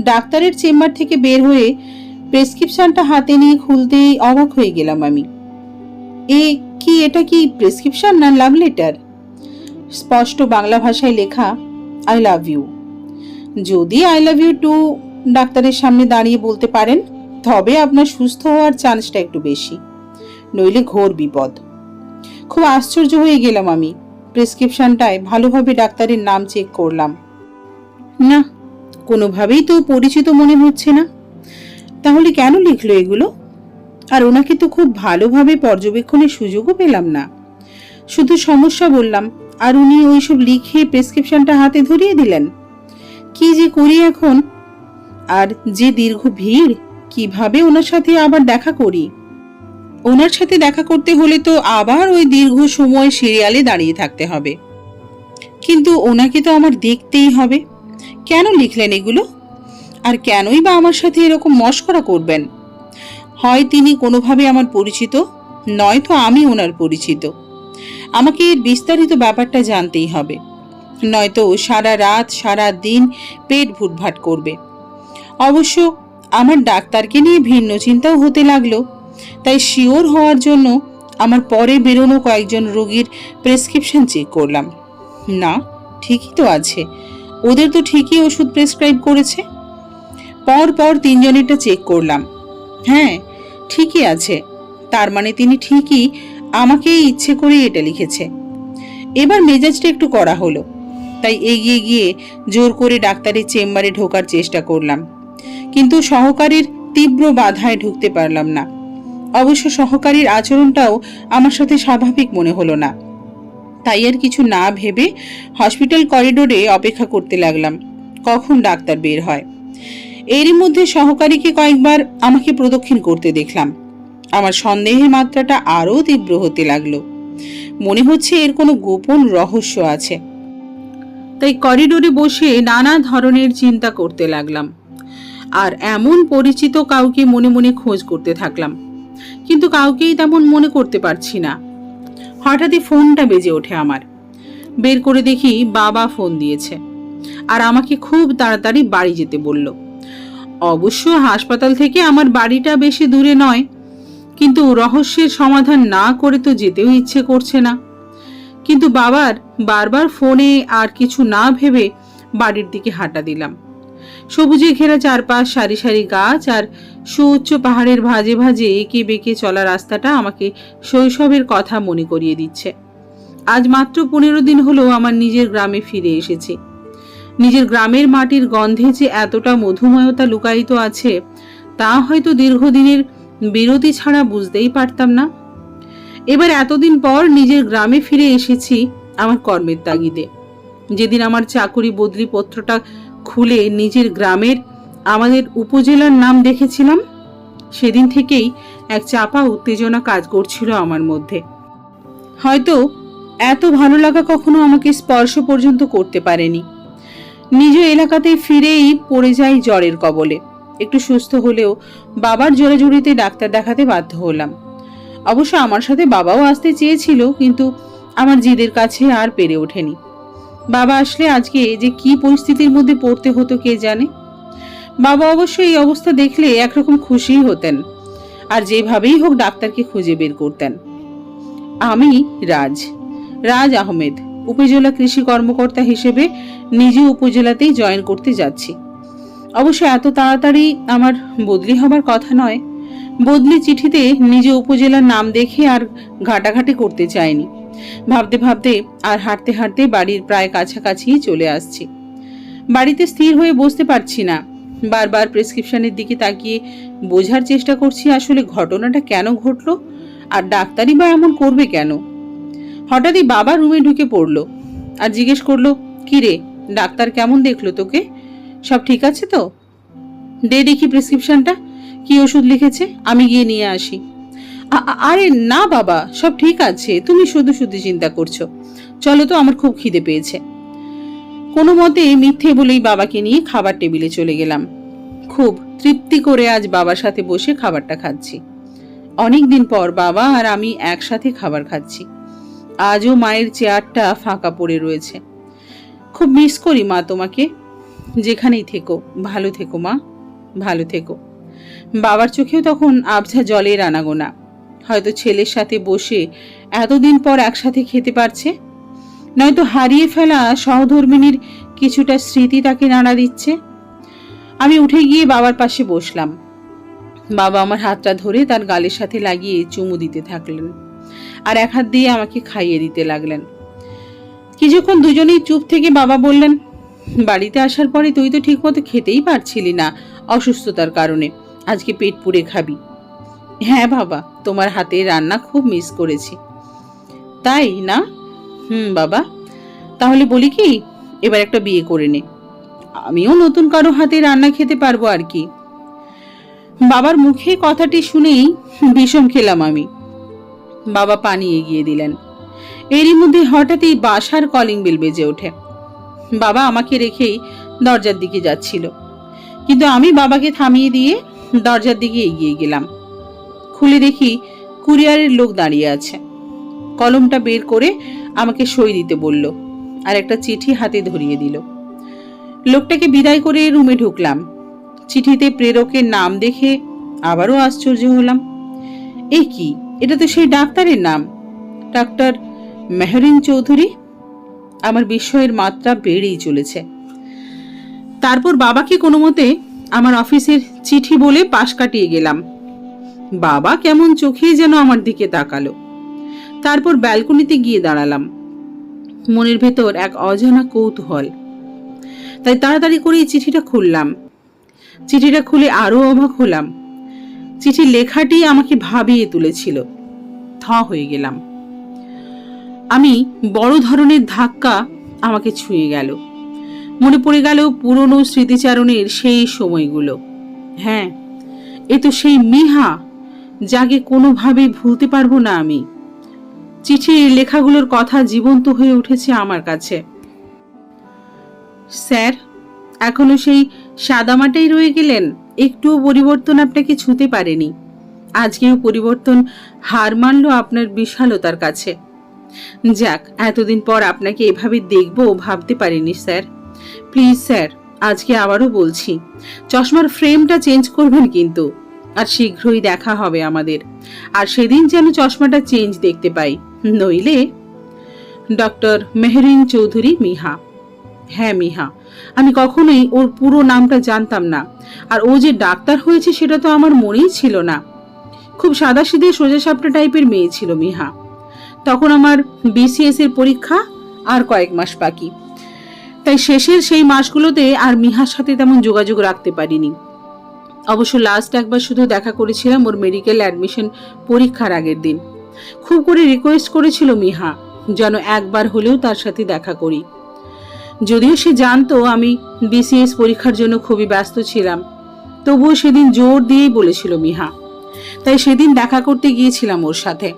ডাক্তারের চেম্বার থেকে বের হয়ে প্রেসক্রিপশনটা হাতে নিয়ে খুলতেই অবাক হয়ে গেলাম আমি। এ কি, এটা কি প্রেসক্রিপশন না লাভ লেটার? স্পষ্ট বাংলা ভাষায় লেখা, আই লাভ ইউ। যদি আই লাভ ইউ টু ডাক্তারের সামনে দাঁড়িয়ে বলতে পারেন, তবে আপনার সুস্থ হওয়ার চান্সটা একটু বেশি, নইলে ঘোর বিপদ। খুব আশ্চর্য হয়ে গেলাম আমি। প্রেসক্রিপশনটায় ভালোভাবে ডাক্তারের নাম চেক করলাম। না কোনোভাবেই তো পরিচিত মনে হচ্ছে না। তাহলে কেন লিখলো এগুলো? আর ওনাকে তো খুব ভালোভাবে পর্যবেক্ষণের সুযোগও পেলাম না। শুধু সমস্যা বললাম, আর উনি ওইসব লিখে প্রেসক্রিপশনটা হাতে ধরিয়ে দিলেন। কি যে করি এখন? আর যে দীর্ঘ ভিড়, কীভাবে ওনার সাথে আবার দেখা করি? ওনার সাথে দেখা করতে হলে তো আবার ওই দীর্ঘ সময় সিরিয়ালে দাঁড়িয়ে থাকতে হবে। কিন্তু ওনাকে তো আমার দেখতেই হবে। কেন লিখলেন এগুলো? আর কেনই বা আমার সাথে এরকম মস্করা করবেন? হয় তিনি কোনোভাবে আমার পরিচিত নয়তো আমি ওনার পরিচিত। আমাকে এর বিস্তারিত ব্যাপারটা জানতেই হবে। নয়তো সারা রাত, সারা দিন পেট ভুটভাট করবে। অবশ্য আমার ডাক্তারকে নিয়ে ভিন্ন চিন্তাও হতে লাগল। তাই শিওর হওয়ার জন্য আমার পরে বেরোনো কয়েকজন রোগীর প্রেসক্রিপশন চেক করলাম। না, ঠিকই তো আছে। ওদের তো ঠিকই ওষুধ প্রেসক্রাইব করেছে। পর পর তিনজনেরটা চেক করলাম। হ্যাঁ ঠিকই আছে। তার মানে তিনি ঠিকই আমাকেই ইচ্ছে করে এটা লিখেছে। এবার মেজাজটা একটু করা হলো। তাই এগিয়ে গিয়ে জোর করে ডাক্তারের চেম্বারে ঢোকার চেষ্টা করলাম। কিন্তু সহকারীর তীব্র বাধায় ঢুকতে পারলাম না। অবশ্য সহকারীর আচরণটাও আমার সাথে স্বাভাবিক মনে হলো না। তাই আর কিছু না ভেবে হসপিটাল করিডোরে অপেক্ষা করতে লাগলাম। কখন ডাক্তার বের হয়? এরই মধ্যে সহকারীকে কয়েকবার আমাকে প্রদক্ষিণ করতে দেখলাম। আমার সন্দেহের মাত্রাটা আরও তীব্র হতে লাগল। মনে হচ্ছে এর কোনো গোপন রহস্য আছে। তাই করিডোরে বসে নানা ধরনের চিন্তা করতে লাগলাম। আর এমন পরিচিত কাউকে মনে মনে খোঁজ করতে থাকলাম। কিন্তু কাউকেই তেমন মনে করতে পারছি না। হঠাৎই ফোনটা বেজে ওঠে আমার। বের করে দেখি বাবা ফোন দিয়েছে আর আমাকে খুব তাড়াতাড়ি বাড়ি যেতে বলল। অবশ্য হাসপাতাল থেকে আমার বাড়িটা বেশি দূরে নয়, কিন্তু রহস্যের সমাধান না করে তো যেতেও ইচ্ছে করছে না। কিন্তু বাবার বারবার ফোনে আর কিছু না ভেবে বাড়ির দিকে হাঁটা দিলাম। সবুজে ঘেরা চারপাশ, সারি সারি গাছ আর সুউচ্চ পাহাড়ের ভাজে ভাজে এঁকে বেঁকে চলা রাস্তাটা আমাকে শৈশবের কথা মনে করিয়ে দিচ্ছে। আজ মাত্র পনেরো দিন হলো আমার নিজের গ্রামে ফিরে এসেছি। নিজের গ্রামের মাটির গন্ধে যে এতটা মধুময়তা লুকায়িত আছে, তা হয়তো দীর্ঘদিনের বিরতি ছাড়া বুঝতেই পারতাম না। এবার এতদিন পর নিজের গ্রামে ফিরে এসেছি আমার কর্মের তাগিদে। যেদিন আমার চাকুরি বদলি পত্রটা খুলে নিজের গ্রামের আমাদের উপজেলার নাম দেখেছিলাম, সেদিন থেকেই এক চাপা উত্তেজনা কাজ করছিল আমার মধ্যে। হয়তো এত ভালো লাগা কখনো আমাকে স্পর্শ পর্যন্ত করতে পারেনি। নিজ এলাকাতে ফিরেই পড়ে যাই জ্বরের কবলে। একটু সুস্থ হলেও বাবার জোরাজুরিতে ডাক্তার দেখাতে বাধ্য হলাম। অবশ্য আমার সাথে বাবাও আসতে চেয়েছিল, কিন্তু আমার জিদের কাছে আর পেরে ওঠেনি। বাবা আসলে আজকে যে কি পরিস্থিতির মধ্যে পড়তে হতো কে জানে? বাবা অবশ্য এই অবস্থা দেখলে একরকম খুশিই হতেন। আর যেভাবেই হোক ডাক্তারকে খুঁজে বের করতেন। আমি রাজ। রাজ আহমেদ, উপজেলা কৃষি কর্মকর্তা হিসেবে নিজে উপজেলাতেই জয়েন করতে যাচ্ছি। অবশ্য এত তাড়াতাড়ি আমার বদলি হবার কথা নয়। বদলি চিঠিতে নিজে উপজেলার নাম দেখে আর ঘাটাঘাটি করতে চাইনি। ভাবতে ভাবতে আর হাঁটতে হাঁটতে বাড়ির প্রায় কাছাকাছি চলে আসছি। বাড়িতে স্থির হয়ে বসতে পারছি না। বারবার প্রেসক্রিপশনের দিকে তাকিয়ে বোঝার চেষ্টা করছি আসলে ঘটনাটা কেন ঘটলো আর ডাক্তারই বা এমন করবে কেন। হঠাৎই বাবা রুমে ঢুকে পড়ল আর জিজ্ঞেস করল, কি রে, ডাক্তার কেমন দেখল তোকে? সব ঠিক আছে তো? দে দেখি প্রেসক্রিপশনটা। কি ওষুধ লিখেছে? আমি গিয়ে নিয়ে আসি। আরে না বাবা, সব ঠিক আছে, তুমি শুধু শুধু চিন্তা করছ। চলো তো, আমার খুব খিদে পেয়েছে। কোনো মতে মিথ্যে বলেই বাবাকে নিয়ে খাবার টেবিলে চলে গেলাম। খুব তৃপ্তি করে আজ বাবার সাথে বসে খাবারটা খাচ্ছি। অনেক দিন পর বাবা আর আমি একসাথে খাবার খাচ্ছি। আজও মায়ের চেয়ারটা ফাঁকা পড়ে রয়েছে। খুব মিস করি মা তোমাকে। যেখানেই থেকো, ভালো থেকো মা, ভালো থেকো। বাবার চোখেও তখন আবছা জলের আনাগোনা। হয়তো ছেলের সাথে বসে এতদিন পর একসাথে খেতে পারছে? নয়তো হারিয়ে ফেলা সহধর্মিনীর কিছুটা স্মৃতি তাকে নাড়া দিচ্ছে? আমি উঠে গিয়ে বাবার পাশে বসলাম। বাবা আমার হাতটা ধরে তার গালের সাথে লাগিয়ে চুমু দিতে থাকলেন আর এক হাত দিয়ে আমাকে খাইয়ে দিতে লাগলেন। কিছুক্ষণ দুজনেই চুপ থেকে বাবা বললেন, বাড়িতে আসার পরে তুই তো ঠিকমতো খেতেই পারছিলি না অসুস্থতার কারণে। আজকে পেট পুড়ে খাবি। হ্যাঁ বাবা, তোমার হাতে রান্না খুব মিস করেছি। তাই না? হুম বাবা, তাহলে বলি কি, এবার একটা বিয়ে করে নে। আমিও নতুন কারও হাতে রান্না খেতে পারব আর কি। বাবার মুখে কথাটি শুনেই বিষম খেলাম আমি। বাবা পানি এগিয়ে দিলেন। এরই মধ্যে হঠাৎই বাসার কলিং বেল বেজে ওঠে। বাবা আমাকে রেখেই দরজার দিকে যাচ্ছিল। কিন্তু আমি বাবাকে থামিয়ে দিয়ে দরজার দিকে এগিয়ে গেলাম। খুলে দেখি কুরিয়ারের লোক দাঁড়িয়ে আছে। কলমটা বের করে আমাকে সই দিতে বলল আর একটা চিঠি হাতে ধরিয়ে দিল। লোকটাকে বিদায় করে রুমে ঢুকলাম। চিঠিতে প্রেরকের নাম দেখে আবারও আশ্চর্য হলাম। এ কি? এটা তো সেই ডাক্তারের নাম। ডাক্তার মেহরিন চৌধুরী? আমার বিস্ময়ের মাত্রা বেড়েই চলেছে। তারপর বাবাকে কোনো মতে আমার অফিসের চিঠি বলে পাশ কাটিয়ে গেলাম। বাবা কেমন চোখেই যেন আমার দিকে তাকালো। তারপর ব্যালকনিতে গিয়ে দাঁড়ালাম। মনের ভেতর এক অজানা কৌতূহল। তাই তাড়াতাড়ি করে এই চিঠিটা খুললাম। চিঠিটা খুলে আরও অবাক হলাম। চিঠির লেখাটি আমাকে ভাবিয়ে তুলেছিল। থ হয়ে গেলাম। আমি বড় ধরনের ধাক্কা আমাকে ছুঁয়ে গেল। মনে পড়ে গেল পুরনো স্মৃতিচারণের সেই সময়গুলো। হ্যাঁ এ তো সেই মিহা। যাকে কোনোভাবেই ভুলতে পারব না আমি। চিঠির লেখাগুলোর কথা জীবন্ত হয়ে উঠেছে আমার কাছে। স্যার, এখনও সেই সাদামাটাই রয়ে গেলেন? একটুও পরিবর্তন আপনাকে ছুঁতে পারেনি। আজকেও পরিবর্তন হার মানল আপনার বিশালতার কাছে। যাক, এতদিন পর আপনাকে এভাবে দেখব ভাবতে পারিনি, স্যার। প্লিজ, স্যার, আজকে আবারও বলছি, চশমার ফ্রেমটা চেঞ্জ করবেন কিন্তু। আর শীঘ্রই দেখা হবে আমাদের। আর সেদিন যেন চশমাটা চেঞ্জ দেখতে পাই। নইলে ডক্টর মেহরিন চৌধুরী মিহা। হ্যাঁ মিহা। আমি কখনোই ওর পুরো নামটা জানতাম না। আর ও যে ডাক্তার হয়েছে সেটা তো আমার মনেই ছিল না। খুব সাদাসিধে সোজা সাপটা টাইপের মেয়ে ছিল মিহা। তখন আমার বিসিএস এর পরীক্ষা আর কয়েক মাস বাকি। তাই শেষের সেই মাসগুলোতে আর মিহার সাথে তেমন যোগাযোগ রাখতে পারিনি। অবশ্য লাস্ট একবার শুধু দেখা করেছিলাম ওর মেডিকেল অ্যাডমিশন পরীক্ষার আগের দিন। খুব করে রিকোয়েস্ট করেছিল মিহা, যেন একবার হলেও তার সাথে দেখা করি। যদিও সে জানতো আমি বিসিএস পরীক্ষার জন্য খুবই ব্যস্ত ছিলাম, তবুও সেদিন জোর দিয়েই বলেছিল মিহা। তাই সেদিন দেখা করতে গিয়েছিলাম ওর সাথে।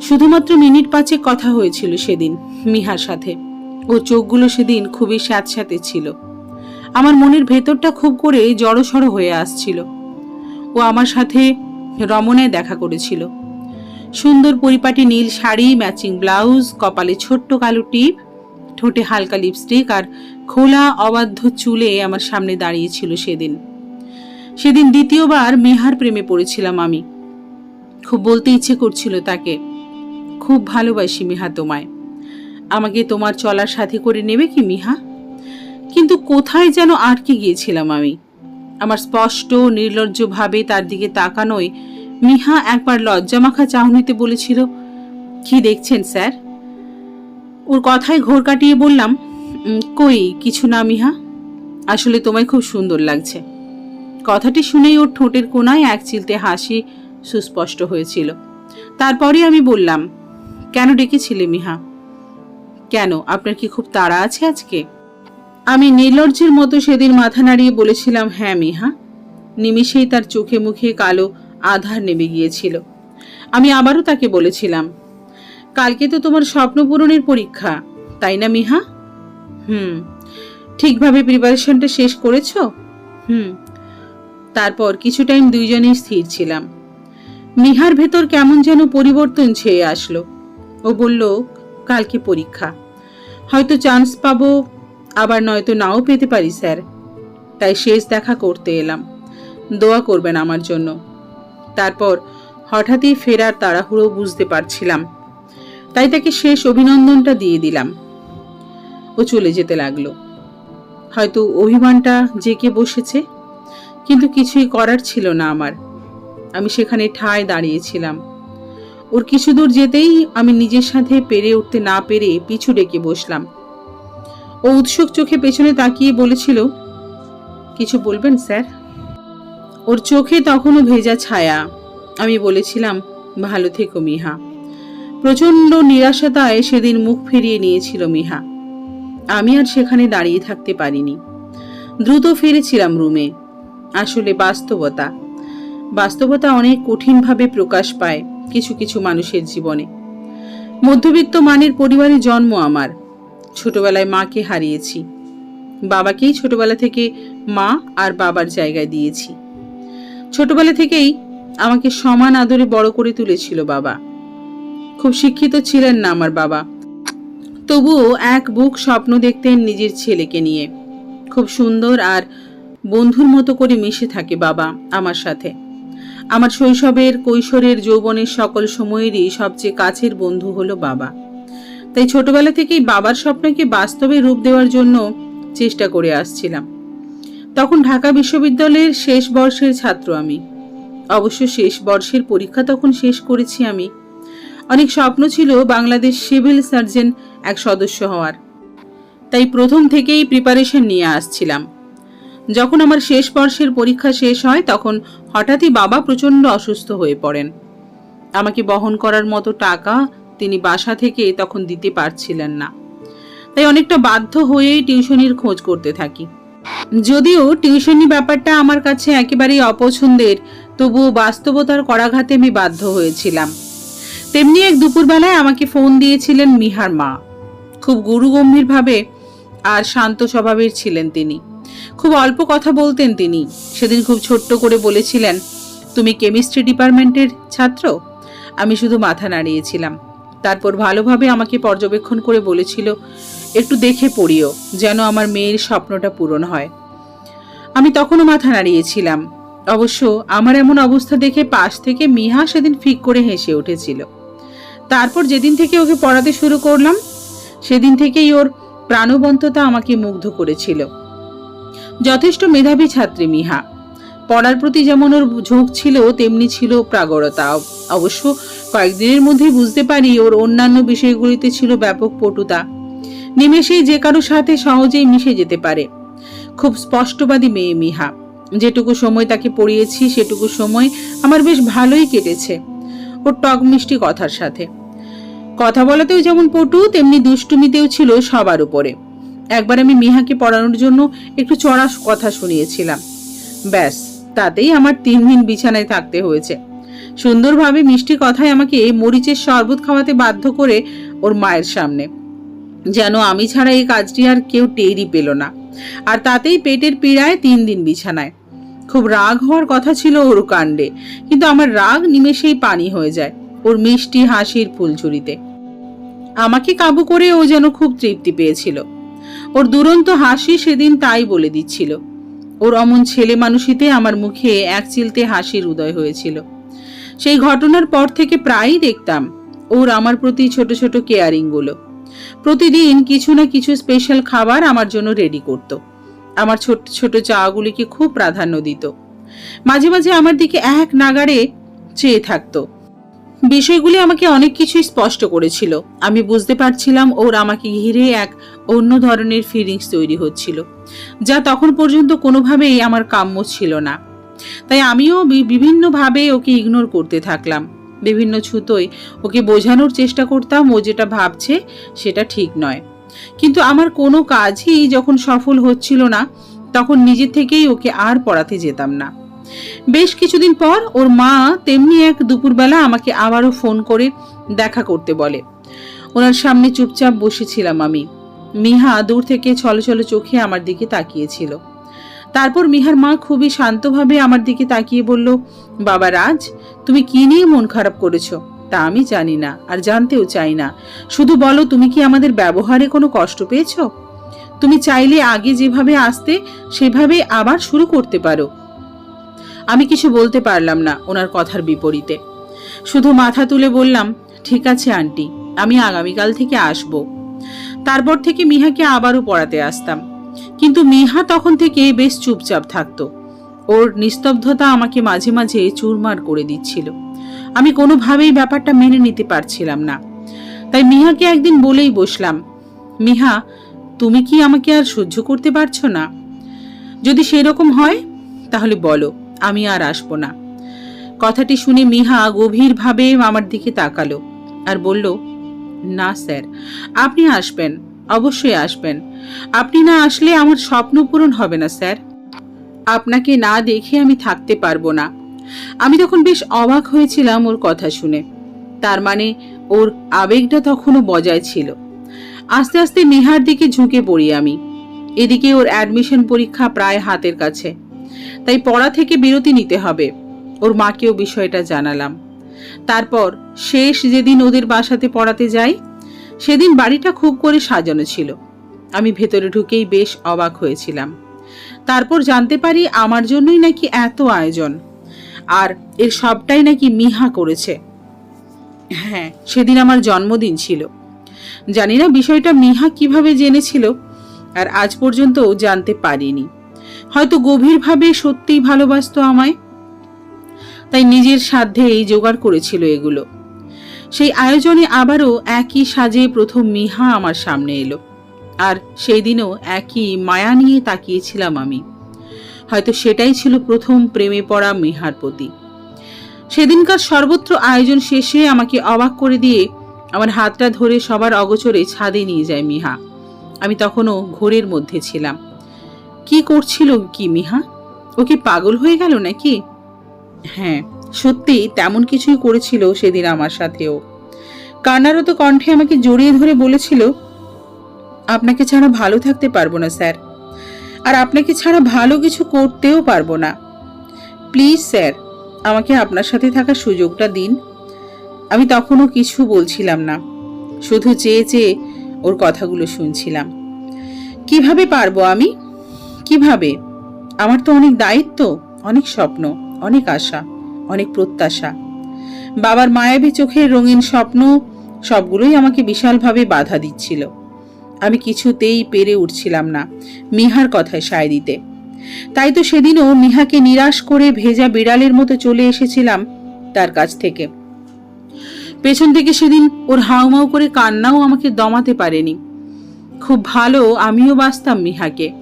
শুধুমাত্র মিনিট পাঁচে কথা হয়েছিল সেদিন মিহার সাথে। ওর চোখগুলো সেদিন খুবই স্যাঁতস্যাঁতে ছিল। আমার মনের ভেতরটা খুব করে জড়সড় হয়ে আসছিল। ও আমার সাথে রমনায় দেখা করেছিল। সুন্দর পরিপাটি নীল শাড়ি, ম্যাচিং ব্লাউজ, কপালে ছোট্ট কালো টিপ, ঠোঁটে হালকা লিপস্টিক আর খোলা, অবাধ্য চুলে আমার সামনে দাঁড়িয়েছিল সেদিন। সেদিন দ্বিতীয়বার মেহার প্রেমে পড়েছিলাম আমি। খুব বলতে ইচ্ছে করছিল তাকে। খুব ভালোবাসি মিহা তোমায়। আমাকে তোমার চলার সাথে করে নেবে কি, মিহা? কিন্তু কোথায় যেন আটকে গিয়েছিলাম আমি। আমার স্পষ্ট, নির্লজ্জভাবে তার দিকে তাকানোয় মিহা একবার লজ্জামাখা চাহনিতে বলেছিল, কি দেখছেন, স্যার? ওর কথায় ঘোর কাটিয়ে বললাম কই, কিছু না মিহা। আসলে তোমায় খুব সুন্দর লাগছে। কথাটি শুনেই ওর ঠোঁটের কোনায় এক চিলতে হাসি সুস্পষ্ট হয়েছিল। তারপরে আমি বললাম, কেন ডেকেছিলে মিহা? কেন? আপনার কি খুব তাড়া আছে আজকে? আমি নির্লজ্জের মতো সেদিন মাথা নাড়িয়ে বলেছিলাম হ্যাঁ মিহা। নিমিষেই তার চোখে মুখে কালো আধার নেমে গিয়েছিল। আমি আবারও তাকে বলেছিলাম, কালকে তো তোমার স্বপ্ন পূরণের পরীক্ষা, তাই না মিহা? হুম। ঠিকভাবে প্রিপারেশনটা শেষ করেছ? হুম। তারপর কিছু টাইম দুইজনেই স্থির ছিলাম। মিহার ভেতর কেমন যেন পরিবর্তন ছেয়ে আসলো। ও বলল, কালকে পরীক্ষা। হয়তো চান্স পাবো আবার নয়তো নাও পেতে পারি, স্যার। তাই শেষ দেখা করতে এলাম। দোয়া করবেন আমার জন্য। তারপর হঠাৎই ফেরার তাড়াহুড়ো বুঝতে পারছিলাম। তাই তাকে শেষ অভিনন্দনটা দিয়ে দিলাম। ও চলে যেতে লাগল। হয়তো অভিমানটা জেকে বসেছে, কিন্তু কিছুই করার ছিল না আমার। আমি সেখানে ঠায় দাঁড়িয়েছিলাম। ওর কিছু দূর যেতেই আমি নিজের সাথে পেরে উঠতে না পেরে পিছু ডেকে বসলাম। ও উৎসুক চোখে পেছনে তাকিয়ে বলেছিল, কিছু বলবেন, স্যার? ওর চোখে তখনও ভেজা ছায়া। আমি বলেছিলাম, ভালো থেকো, মিহা। প্রচণ্ড নিরাশাতায় সেদিন মুখ ফিরিয়ে নিয়েছিল মিহা। আমি আর সেখানে দাঁড়িয়ে থাকতে পারিনি। দ্রুত ফিরেছিলাম রুমে। আসলে বাস্তবতা। বাস্তবতা অনেক কঠিনভাবে প্রকাশ পায় কিছু কিছু মানুষের জীবনে। মধ্যবিত্ত মানের পরিবারে জন্ম আমার। ছোটবেলায় মাকে হারিয়েছি। বাবাকেই ছোটবেলা থেকে মা আর বাবার জায়গায় দিয়েছি। ছোটবেলা থেকেই আমাকে সমান আদরে বড় করে তুলেছিল বাবা। খুব শিক্ষিত ছিলেন না আমার বাবা। তবুও এক বুক স্বপ্ন দেখতেন নিজের ছেলেকে নিয়ে। খুব সুন্দর আর বন্ধুর মতো করে মিশে থাকে বাবা আমার সাথে। আমার শৈশবের কৈশোরের যৌবনের সকল সময়েরই সবচেয়ে কাছের বন্ধু হলো বাবা। তাই ছোটবেলা থেকেই বাবার স্বপ্নকে বাস্তবে রূপ দেওয়ার জন্য চেষ্টা করে আসছিলাম। তখন ঢাকা বিশ্ববিদ্যালয়ের শেষ বর্ষের ছাত্র আমি। অবশ্য শেষ বর্ষের পরীক্ষা তখন শেষ করেছি আমি। অনেক স্বপ্ন ছিল বাংলাদেশ সিভিল সার্জন এক সদস্য হওয়ার। তাই প্রথম থেকেই প্রিপারেশন নিয়ে আসছিলাম। যখন আমার শেষ বর্ষের পরীক্ষা শেষ হয়, তখন হঠাৎই বাবা প্রচণ্ড অসুস্থ হয়ে পড়েন। আমাকে বহন করার মতো টাকা তিনি বাসা থেকে তখন দিতে পারছিলেন না। তাই অনেকটা বাধ্য হয়েই টিউশনির খোঁজ করতে থাকি। যদিও টিউশনি ব্যাপারটা আমার কাছে একেবারেই অপছন্দের, তবুও বাস্তবতার করাঘাতে আমি বাধ্য হয়েছিলাম। তেমনি এক দুপুরবেলায় আমাকে ফোন দিয়েছিলেন মিহার মা। খুব গুরুগম্ভীরভাবে আর শান্ত স্বভাবের ছিলেন তিনি। খুব অল্প কথা বলতেন তিনি। সেদিন খুব ছোট্ট করে বলেছিলেন, তুমি কেমিস্ট্রি ডিপার্টমেন্টের ছাত্র? আমি শুধু মাথা নাড়িয়েছিলাম। তারপর ভালোভাবে আমাকে পর্যবেক্ষণ করে বলেছিল, একটু দেখে পড়িও যেন আমার মেয়ের স্বপ্নটা পূরণ হয়। আমি তখনও মাথা নাড়িয়েছিলাম। অবশ্য আমার এমন অবস্থা দেখে পাশ থেকে মিহা সেদিন ফিক করে হেসে উঠেছিল। তারপর যেদিন থেকে ওকে পড়াতে শুরু করলাম, সেদিন থেকেই ওর প্রাণবন্ততা আমাকে মুগ্ধ করেছিল। যথেষ্ট মেধাবী ছাত্রী মিহা। পড়ার প্রতি যেমন ওর ঝোঁক ছিল, তেমনি ছিল প্রাগরতা। অবশ্য কয়েকদিনের মধ্যেই বুঝতে পারি ওর অন্যান্য বিষয়গুলিতে ছিল ব্যাপক পটুতা। নিমেষেই যে কারও সাথে সহজেই মিশে যেতে পারে। খুব স্পষ্টবাদী মেয়ে মিহা। যেটুকু সময় তাকে পড়িয়েছি, সেটুকু সময় আমার বেশ ভালোই কেটেছে। ওর টক মিষ্টি কথার সাথে। কথা বলাতেও যেমন পটু, তেমনি দুষ্টুমিতেও ছিল সবার উপরে। একবার আমি মিহাকে পড়ানোর জন্য একটু চড়া কথা শুনিয়েছিলাম। ব্যাস, তাতেই আমার তিন দিন বিছানায় থাকতে হয়েছে। সুন্দরভাবে মিষ্টি কথায় আমাকে মরিচের শরবত খাওয়াতে বাধ্য করে ওর মায়ের সামনে। যেন আমি ছাড়া এই কাজটি আর কেউ টেরই পেল না। আর তাতেই পেটের পীড়ায় তিন দিন বিছানায়। খুব রাগ হওয়ার কথা ছিল ওর কাণ্ডে, কিন্তু আমার রাগ নিমেষেই পানি হয়ে যায় ওর মিষ্টি হাসির ফুলঝুরিতে। আমাকে কাবু করে ও যেন খুব তৃপ্তি পেয়েছিল। ওর দুরন্ত হাসি সেদিন তাই বলে দিচ্ছিল। ওর অমন ছেলে মানুষিতে আমার মুখে এক চিলতে হাসির উদয় হয়েছিল। সেই ঘটনার পর থেকে প্রায়ই দেখতাম ওর আমার প্রতি ছোট ছোট কেয়ারিংগুলো। প্রতিদিন কিছু না কিছু স্পেশাল খাবার আমার জন্য রেডি করত। আমার ছোট ছোট চাগুলিকে খুব প্রাধান্য দিত। মাঝে মাঝে আমার দিকে এক নাগাড়ে চেয়ে থাকতো। বিষয়গুলি আমাকে অনেক কিছুই স্পষ্ট করেছিল। আমি বুঝতে পারছিলাম ওর আমাকে ঘিরে এক অন্য ধরনের ফিলিংস তৈরি হচ্ছিল, যা তখন পর্যন্ত কোনোভাবেই আমার কাম্য ছিল না। তাই আমিও বিভিন্নভাবে ওকে ইগনোর করতে থাকলাম। বিভিন্ন ছুতোয় ওকে বোঝানোর চেষ্টা করতাম, ও যেটা ভাবছে সেটা ঠিক নয়। কিন্তু আমার কোনো কাজই যখন সফল হচ্ছিল না, তখন নিজে থেকেই ওকে আর পড়াতে যেতাম না। বেশ কিছুদিন পর ওর মা তেমনি এক দুপুরবেলা আমাকে আবারও ফোন করে দেখা করতে বলে। ওনার সামনে চুপচাপ বসেছিলাম আমি। মিহা দূর থেকে ছলছল চোখে আমার দিকে তাকিয়েছিল। তারপর মিহার মা খুবই শান্তভাবে আমার দিকে তাকিয়ে বলল, বাবা রাজ, তুমি কি নিয়ে মন খারাপ করেছ? তা আমি জানি না আর জানতেও চাই না। শুধু বলো, তুমি কি আমাদের ব্যবহারে কোনো কষ্ট পেয়েছ? তুমি চাইলে আগে যেভাবে আসতে, সেভাবে আবার শুরু করতে পারো। আমি কিছু বলতে পারলাম না ওনার কথার বিপরীতে। শুধু মাথা তুলে বললাম, ঠিক আছে আন্টি, আমি আগামীকাল থেকে আসব। তারপর থেকে মিহাকে আবারও পড়াতে আসতাম। কিন্তু মিহা তখন থেকে বেশ চুপচাপ থাকতো। ওর নিস্তব্ধতা আমাকে মাঝে মাঝে চুরমার করে দিচ্ছিল। আমি কোনোভাবেই ব্যাপারটা মেনে নিতে পারছিলাম না। তাই মিহাকে একদিন বলেই বসলাম, মিহা, তুমি কি আমাকে আর সহ্য করতে পারছ না? যদি সেরকম হয়, তাহলে বলো, আমি আর আসব না। কথাটি শুনে মিহা গভীরভাবে আমার দিকে তাকালো আর বলল, না স্যার, আপনি আসবেন। অবশ্যই আসবেন। আপনি না আসলে আমার স্বপ্ন পূরণ হবে না, স্যার। আপনাকে না দেখে আমি থাকতে পারব না। আমি তখন বেশ অবাক হয়েছিলাম ওর কথা শুনে। তার মানে ওর আবেগটা তখনও বজায় ছিল। আস্তে আস্তে নেহার দিকে ঝুঁকে পড়ি আমি। এদিকে ওর অ্যাডমিশন পরীক্ষা প্রায় হাতের কাছে। তাই পড়া থেকে বিরতি নিতে হবে। ওর মাকেও বিষয়টা জানালাম। তারপর শেষ যেদিন ওদের বাসাতে পড়াতে যাই সেদিন বাড়িটা খুব করে সাজানো ছিল। আমি ভেতরে ঢুকেই বেশ অবাক হয়েছিলাম। তারপর জানতে পারি আমার জন্যই নাকি এত আয়োজন। আর এর সবটাই নাকি মিহা করেছে। হ্যাঁ সেদিন আমার জন্মদিন ছিল। জানি না বিষয়টা মিহা কীভাবে জেনেছিল, আর আজ পর্যন্ত জানতে পারিনি। হয়তো গভীরভাবে সত্যিই ভালোবাসতো আমায়। তাই নিজের সাধ্যে এই জোগাড় করেছিল এগুলো। সেই আয়োজনে আবারও একই সাজে প্রথম মিহা আমার সামনে এলো। আর সেই দিনও একই মায়া নিয়ে তাকিয়েছিলাম আমি। হয়তো সেটাই ছিল প্রথম প্রেমে পড়া মিহার প্রতি। সেদিনকার সর্বত্র আয়োজন শেষে আমাকে অবাক করে দিয়ে আমার হাতটা ধরে সবার অগোচরে ছাদে নিয়ে যায় মিহা। আমি তখনও ঘোরের মধ্যে ছিলাম। কি করছিল কি মিহা? ও কি পাগল হয়ে গেল নাকি? হ্যাঁ সত্যি তেমন কিছুই করেছিল সেদিন আমার সাথেও। কান্নারত কণ্ঠে আমাকে জড়িয়ে ধরে বলেছিল, আপনাকে ছাড়া ভালো থাকতে পারব না, স্যার। আর আপনাকে ছাড়া ভালো কিছু করতেও পারব না। প্লিজ, স্যার, আমাকে আপনার সাথে থাকার সুযোগটা দিন। আমি তখনও কিছু বলছিলাম না, শুধু চেয়ে চেয়ে ওর কথাগুলো শুনছিলাম। কীভাবে পারব আমি? কীভাবে? আমার তো অনেক দায়িত্ব, অনেক স্বপ্ন, অনেক আশা। অনেক প্রত্যাশা। বাবার মায়াবী চোখের রঙিন স্বপ্ন সবগুলোই আমাকে বিশালভাবে বাধা দিচ্ছিল। আমি কিছুতেই পেরে উঠছিলাম না মিহার কথায় সায় দিতে। তাই তো সেদিনও মিহাকে নিরাশ করে ভেজা বিড়ালের মতো চলে এসেছিলাম তার কাছ থেকে। পেছন থেকে সেদিন ওর হাউমাউ করে কান্নাও আমাকে দমাতে পারেনি। খুব ভালো আমিও বাঁচতাম মিহাকে।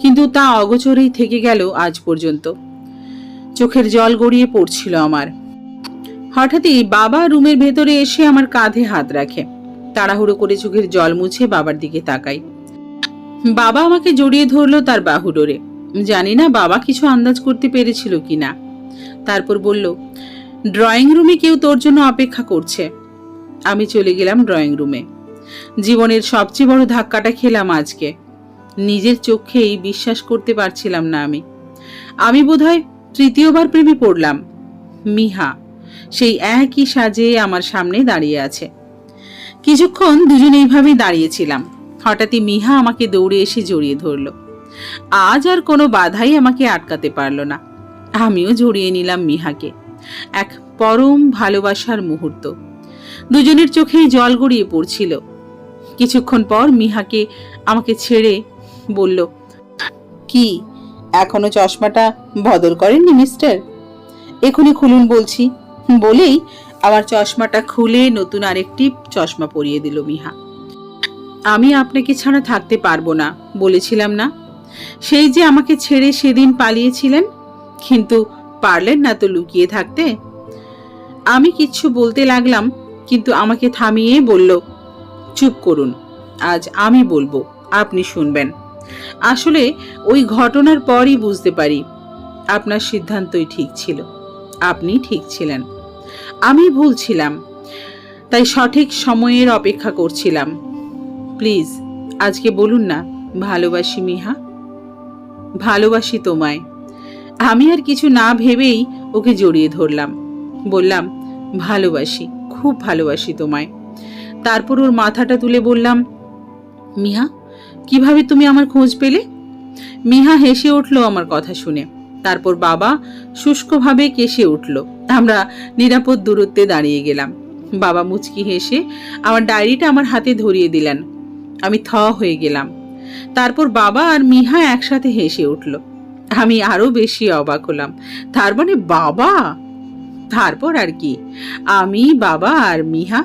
কিন্তু তা অগোচরেই থেকে গেল আজ পর্যন্ত। চোখের জল গড়িয়ে পড়ছিল আমার। হঠাৎই বাবা রুমের ভেতরে এসে আমার কাঁধে হাত রাখে। তাড়াহুড়ো করে চোখের জল মুছে বাবার দিকে তাকাই। বাবা আমাকে জড়িয়ে ধরলো তার বাহুডোরে জানি না বাবা কিছু আন্দাজ করতে পেরেছিল কি না তারপর বলল ড্রয়িং রুমে কেউ তোর জন্য অপেক্ষা করছে। আমি চলে গেলাম ড্রয়িং রুমে জীবনের সবচেয়ে বড় ধাক্কাটা খেলাম আজকে। নিজের চোখেই বিশ্বাস করতে পারছিলাম না আমি। আমি বোধহয় তৃতীয়বার প্রেমে পড়লাম। মিহা, সেই একই সাজে আমার সামনে দাঁড়িয়ে আছে। কিছুক্ষণ দুজন এইভাবেই দাঁড়িয়েছিলাম। হঠাৎই মিহা আমাকে দৌড়ে এসে জড়িয়ে ধরলো। আজ আর কোনো বাধাই আমাকে আটকাতে পারল না। আমিও জড়িয়ে নিলাম মিহাকে। এক পরম ভালোবাসার মুহূর্ত। দুজনের চোখেই জল গড়িয়ে পড়ছিল। কিছুক্ষণ পর মিহাকে আমাকে ছেড়ে বলল, কি? এখনও চশমাটা বদল করেননি, মিস্টার? এখনই খুলুন বলছি। বলেই আমার চশমাটা খুলে নতুন আরেকটি চশমা পরিয়ে দিল মিহা। আমি আপনাকে ছাড়া থাকতে পারব না, বলেছিলাম না। সেই যে আমাকে ছেড়ে সেদিন পালিয়েছিলেন, কিন্তু পারলেন না তো লুকিয়ে থাকতে। আমি কিচ্ছু বলতে লাগলাম, কিন্তু আমাকে থামিয়ে বলল, চুপ করুন, আজ আমি বলব, আপনি শুনবেন। আসলে ওই ঘটনার পরই বুঝতে পারি আপনার সিদ্ধান্তই ঠিক ছিল। আপনি ঠিক ছিলেন। আমি ভুল ছিলাম, তাই সঠিক সময়ের অপেক্ষা করছিলাম। প্লিজ, আজকে বলুন না, ভালোবাসি মিহা। ভালোবাসি তোমায়। আমি আর কিছু না ভেবেই ওকে জড়িয়ে ধরলাম। বললাম, ভালোবাসি, খুব ভালোবাসি তোমায়। তারপর ওর মাথাটা তুলে বললাম, মিহা কীভাবে তুমি আমার খোঁজ পেলে? মিহা হেসে উঠল আমার কথা শুনে। তারপর বাবা শুষ্কভাবে কেসে উঠল। আমরা নিরাপদ দূরত্বে দাঁড়িয়ে গেলাম। বাবা মুচকি হেসে আমার ডায়েরিটা আমার হাতে ধরিয়ে দিলেন। আমি থ হয়ে গেলাম। তারপর বাবা আর মিহা একসাথে হেসে উঠল। আমি আরও বেশি অবাক হলাম। তার মানে বাবা? তারপর আর কি? আমি, বাবা আর মিহা